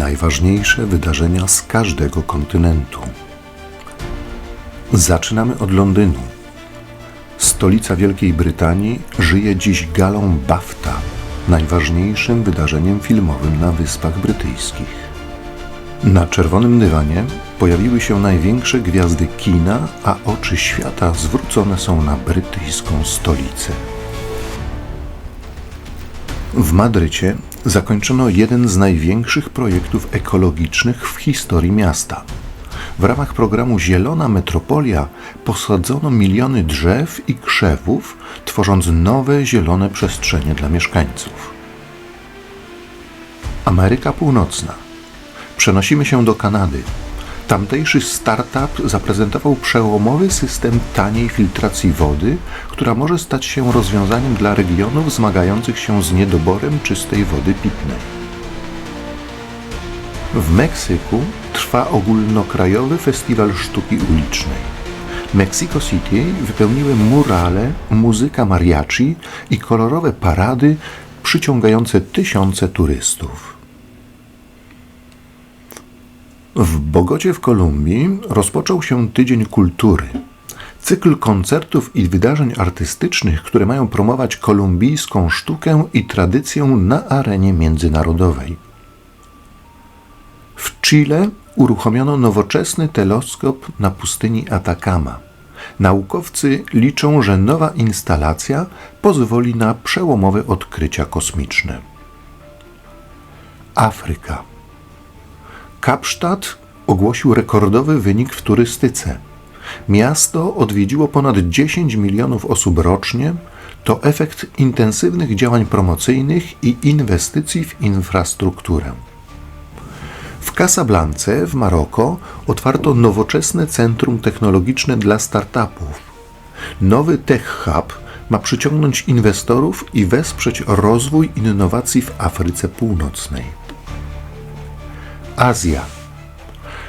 najważniejsze wydarzenia z każdego kontynentu. Zaczynamy od Londynu. Stolica Wielkiej Brytanii żyje dziś galą BAFTA, najważniejszym wydarzeniem filmowym na Wyspach Brytyjskich. Na czerwonym dywanie pojawiły się największe gwiazdy kina, a oczy świata zwrócone są na brytyjską stolicę. W Madrycie zakończono jeden z największych projektów ekologicznych w historii miasta. W ramach programu Zielona Metropolia posadzono miliony drzew i krzewów, tworząc nowe zielone przestrzenie dla mieszkańców. Ameryka Północna. Przenosimy się do Kanady. Tamtejszy startup zaprezentował przełomowy system taniej filtracji wody, która może stać się rozwiązaniem dla regionów zmagających się z niedoborem czystej wody pitnej. W Meksyku trwa ogólnokrajowy festiwal sztuki ulicznej. Mexico City wypełniły murale, muzyka mariachi i kolorowe parady przyciągające tysiące turystów. W Bogocie w Kolumbii rozpoczął się Tydzień Kultury. Cykl koncertów i wydarzeń artystycznych, które mają promować kolumbijską sztukę i tradycję na arenie międzynarodowej. W Chile uruchomiono nowoczesny teleskop na pustyni Atacama. Naukowcy liczą, że nowa instalacja pozwoli na przełomowe odkrycia kosmiczne. Afryka. Kapsztad ogłosił rekordowy wynik w turystyce. Miasto odwiedziło ponad 10 milionów osób rocznie. To efekt intensywnych działań promocyjnych i inwestycji w infrastrukturę. W Casablance w Maroko otwarto nowoczesne centrum technologiczne dla startupów. Nowy Tech Hub ma przyciągnąć inwestorów i wesprzeć rozwój innowacji w Afryce Północnej. Azja.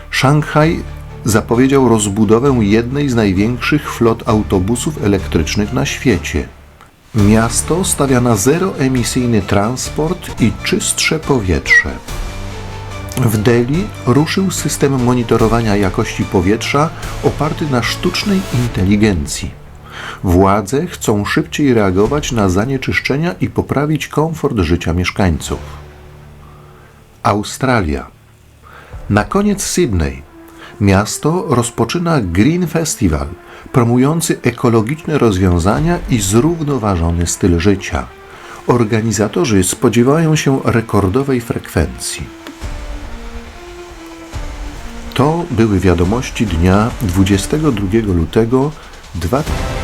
Szanghaj zapowiedział rozbudowę jednej z największych flot autobusów elektrycznych na świecie. Miasto stawia na zeroemisyjny transport i czystsze powietrze. W Delhi ruszył system monitorowania jakości powietrza oparty na sztucznej inteligencji. Władze chcą szybciej reagować na zanieczyszczenia i poprawić komfort życia mieszkańców. Australia. Na koniec Sydney. Miasto rozpoczyna Green Festival, promujący ekologiczne rozwiązania i zrównoważony styl życia. Organizatorzy spodziewają się rekordowej frekwencji. To były wiadomości dnia 22 lutego 2000.